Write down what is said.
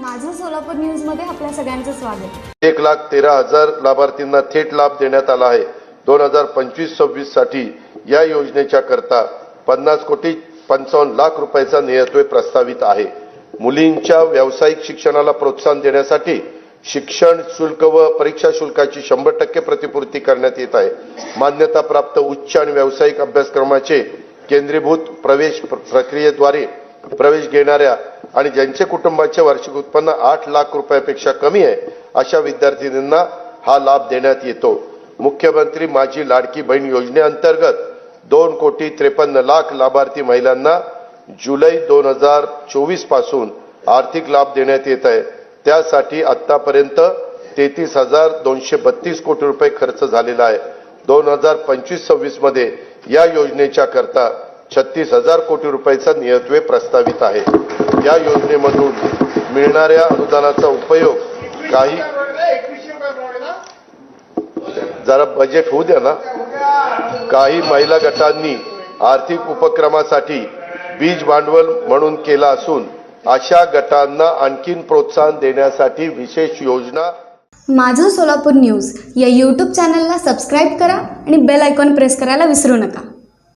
माझं सोलापूर न्यूजमध्ये आपल्या सगळ्यांचं स्वागत. एक लाख तेरा हजार लाभार्थींना थेट लाभ देण्यात आला आहे. दोन हजार पंचवीस सव्वीससाठी या योजनेच्या करता पन्नास कोटी पंचावन्न लाख रुपयाचा नियतव्य प्रस्तावित आहे. मुलींच्या व्यावसायिक शिक्षणाला प्रोत्साहन देण्यासाठी शिक्षण शुल्क व परीक्षा शुल्काची शंभर टक्के प्रतिपूर्ती करण्यात येत आहे. मान्यताप्राप्त उच्च आणि व्यावसायिक अभ्यासक्रमाचे केंद्रीभूत प्रवेश प्रक्रियेद्वारे प्रवेश घेणाऱ्या आणि ज्यांचे कुटुंबाचे वार्षिक उत्पन्न आठ लाख रुपयापेक्षा कमी आहे अशा विद्यार्थिनींना हा लाभ देण्यात येतो. मुख्यमंत्री माझी लाडकी बहीण योजनेअंतर्गत दोन कोटी त्रेपन्न लाख लाभार्थी महिलांना जुलै दोन हजार चोवीसपासून आर्थिक लाभ देण्यात येत आहे. त्यासाठी आतापर्यंत तेहतीस हजार दोनशे बत्तीस कोटी रुपये खर्च झालेला आहे. दोन हजार पंचवीस सव्वीसमध्ये या योजनेच्या करता छत्तीस हजार कोटी रुपयाचा नियतवे प्रस्तावित आहे. या योजनेमधून मिळणाऱ्या अनुदानाचा उपयोग काही जरा बजेट होऊ द्या ना. काही महिला गटांनी आर्थिक उपक्रमासाठी बीज भांडवल म्हणून केला असून अशा गटांना आणखीन प्रोत्साहन देण्यासाठी विशेष योजना माझं सोलापूर न्यूज या यूट्यूब चॅनलला सबस्क्राईब करा आणि बेल आयकॉन प्रेस करायला विसरू नका.